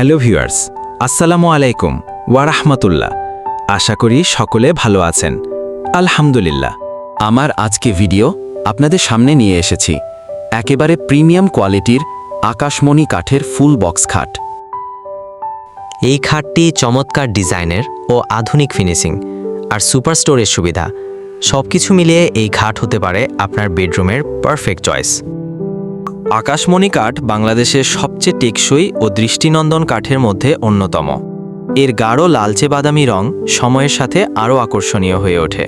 Hello viewers, আসসালামু আলাইকুম ওয়ারাহমাতুল্লাহ আশা করি সকলে ভালো আছেন। আলহামদুলিল্লাহ। আমার আজকে ভিডিও আপনাদের সামনে নিয়ে এসেছি। একেবারে প্রিমিয়াম কোয়ালিটির আকাশমণি কাঠের ফুল বক্স খাট। এই খাটটি চমৎকার ডিজাইনের ও আধুনিক ফিনিশিং আর সুপার স্টোরেজ সুবিধা। সব কিছু মিলিয়ে এই খাট হতে পারে আপনার বেডরুমের পারফেক্ট চয়েস। আকাশমণি কাঠ বাংলাদেশের সবচেয়ে টেকসই ও দৃষ্টিনন্দন কাঠের মধ্যে অন্যতম। এর গাঢ় লালচে বাদামি রং সময়ের সাথে আরও আকর্ষণীয় হয়ে ওঠে।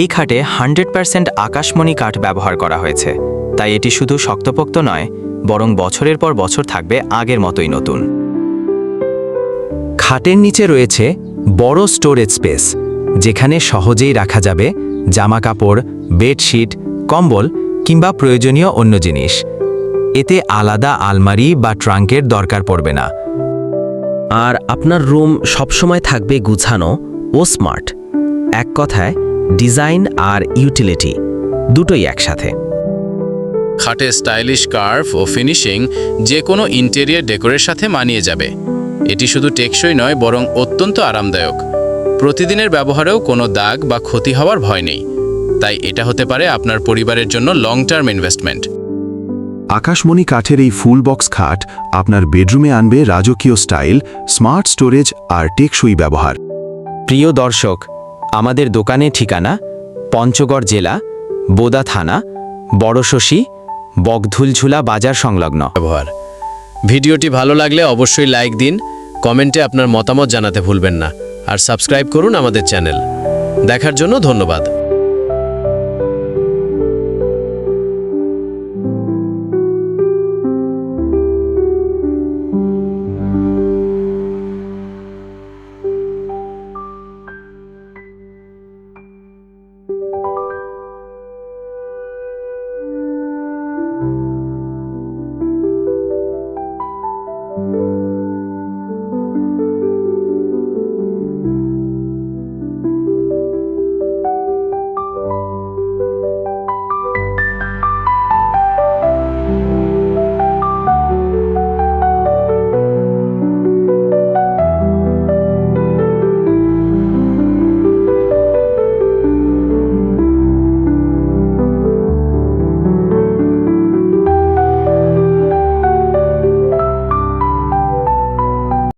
এই খাটে হান্ড্রেড পারসেন্ট আকাশমণি কাঠ ব্যবহার করা হয়েছে। তাই এটি শুধু শক্তপোক্ত নয়, বরং বছরের পর বছর থাকবে আগের মতোই নতুন। খাটের নিচে রয়েছে বড় স্টোরেজ স্পেস, যেখানে সহজেই রাখা যাবে জামা কাপড় বেডশিট, কম্বল কিংবা প্রয়োজনীয় অন্য জিনিস। এতে আলাদা আলমারি বা ট্রাঙ্কের দরকার পড়বে না। আর আপনার রুম সবসময় থাকবে গুছানো ও স্মার্ট। এক কথায়, ডিজাইন আর ইউটিলিটি দুটোই একসাথে। খাটে স্টাইলিশ কার্ভ ও ফিনিশিং যে কোনো ইন্টেরিয়ার ডেকোরের সাথে মানিয়ে যাবে। এটি শুধু টেকসই নয়, বরং অত্যন্ত আরামদায়ক। প্রতিদিনের ব্যবহারেও কোনো দাগ বা ক্ষতি হওয়ার ভয় নেই। তাই এটা হতে পারে আপনার পরিবারের জন্য লং টার্ম ইনভেস্টমেন্ট আকাশমণি কাঠের এই ফুল বক্স খাট আপনার বেডরুমে আনবে রাজকীয় স্টাইল স্মার্ট স্টোরেজ আর টেকসই ব্যবহার। প্রিয় দর্শক আমাদের দোকানে ঠিকানা পঞ্চগড় জেলা বোদা থানা বড়শশী বগধুলঝুলা বাজার সংলগ্ন। ব্যবহার। ভিডিওটি ভালো লাগলে অবশ্যই লাইক দিন কমেন্টে আপনার মতামত জানাতে ভুলবেন না আর সাবস্ক্রাইব করুন আমাদের চ্যানেল। দেখার জন্য ধন্যবাদ।